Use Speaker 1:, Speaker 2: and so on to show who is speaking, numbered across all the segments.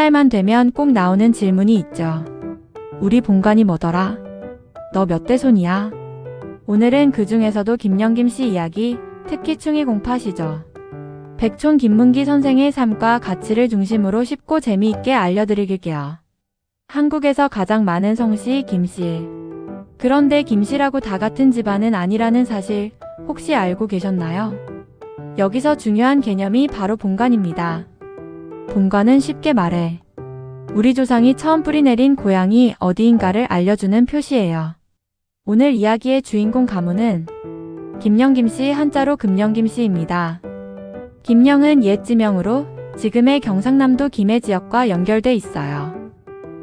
Speaker 1: 설날만 되면 꼭 나오는 질문이 있죠. 우리 본관이 뭐더라? 너 몇 대 손이야? 오늘은 그 중에서도 김영김 씨 이야기, 특히 충이 공파시죠. 백촌 김문기 선생의 삶과 가치를 중심으로 쉽고 재미있게 알려드릴게요. 한국에서 가장 많은 성씨 김씨. 그런데 김씨라고 다 같은 집안은 아니라는 사실 혹시 알고 계셨나요? 여기서 중요한 개념이 바로 본관입니다. 본관은 쉽게 말해 우리 조상이 처음 뿌리내린 고향이 어디인가를 알려주는 표시예요. 오늘 이야기의 주인공 가문은 김영김 씨 한자로 금영김 씨입니다. 김영은 옛 지명으로 지금의 경상남도 김해 지역과 연결돼 있어요.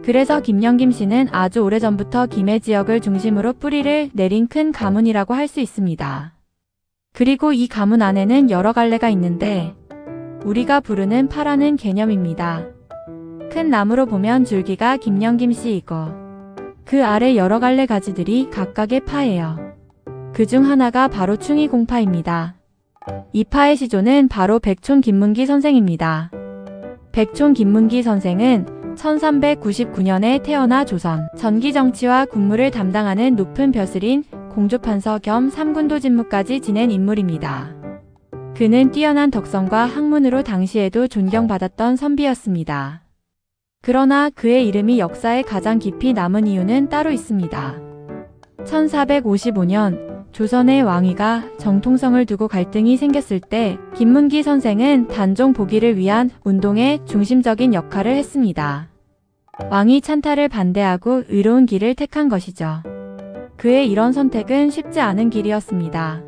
Speaker 1: 그래서 김영김 씨는 아주 오래전부터 김해 지역을 중심으로 뿌리를 내린 큰 가문이라고 할 수 있습니다. 그리고 이 가문 안에는 여러 갈래가 있는데 우리가 부르는 파라는 개념입니다. 큰 나무로 보면 줄기가 김영김 씨이고 그 아래 여러 갈래 가지들이 각각의 파예요. 그 중 하나가 바로 충이공파입니다. 이 파의 시조는 바로 백촌 김문기 선생입니다. 백촌 김문기 선생은 1399년에 태어나 조선 전기 정치와 군무를 담당하는 높은 벼슬인 공조판서 겸 삼군도 직무까지 지낸 인물입니다. 그는 뛰어난 덕성과 학문으로 당시에도 존경받았던 선비였습니다. 그러나 그의 이름이 역사에 가장 깊이 남은 이유는 따로 있습니다. 1455년 조선의 왕위가 정통성을 두고 갈등이 생겼을 때 김문기 선생은 단종 보기를 위한 운동의 중심적인 역할을 했습니다. 왕이 찬탈을 반대하고 의로운 길을 택한 것이죠. 그의 이런 선택은 쉽지 않은 길이었습니다.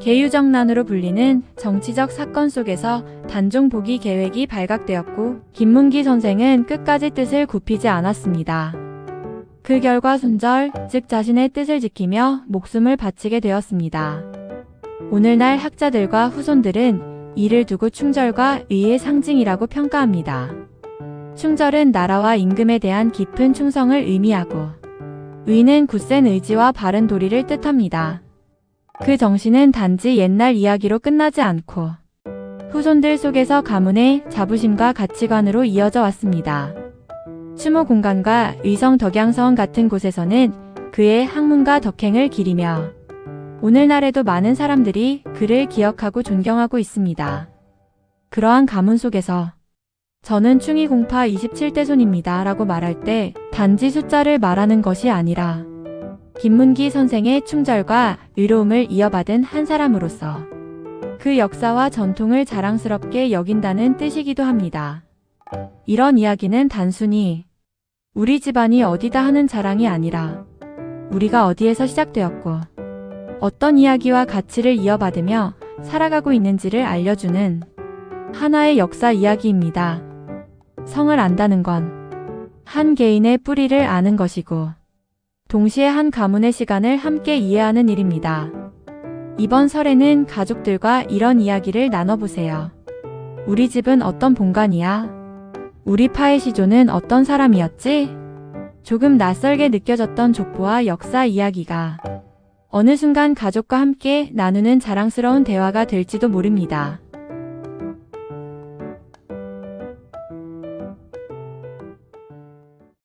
Speaker 1: 계유정난으로 불리는 정치적 사건 속에서 단종 보기 계획이 발각되었고 김문기 선생은 끝까지 뜻을 굽히지 않았습니다. 그 결과 순절, 즉 자신의 뜻을 지키며 목숨을 바치게 되었습니다. 오늘날 학자들과 후손들은 이를 두고 충절과 의의 상징이라고 평가합니다. 충절은 나라와 임금에 대한 깊은 충성을 의미하고 의는 굳센 의지와 바른 도리를 뜻합니다. 그 정신은 단지 옛날 이야기로 끝나지 않고 후손들 속에서 가문의 자부심과 가치관으로 이어져 왔습니다. 추모 공간과 의성 덕양성 같은 곳에서는 그의 학문과 덕행을 기리며 오늘날에도 많은 사람들이 그를 기억하고 존경하고 있습니다. 그러한 가문 속에서 저는 충이공파 27대 손입니다 라고 말할 때 단지 숫자를 말하는 것이 아니라 김문기 선생의 충절과 의로움을 이어받은 한 사람으로서 그 역사와 전통을 자랑스럽게 여긴다는 뜻이기도 합니다. 이런 이야기는 단순히 우리 집안이 어디다 하는 자랑이 아니라 우리가 어디에서 시작되었고 어떤 이야기와 가치를 이어받으며 살아가고 있는지를 알려주는 하나의 역사 이야기입니다. 성을 안다는 건 한 개인의 뿌리를 아는 것이고 동시에 한 가문의 시간을 함께 이해하는 일입니다. 이번 설에는 가족들과 이런 이야기를 나눠보세요. 우리 집은 어떤 본관이야? 우리 파의 시조는 어떤 사람이었지? 조금 낯설게 느껴졌던 족보와 역사 이야기가 어느 순간 가족과 함께 나누는 자랑스러운 대화가 될지도 모릅니다.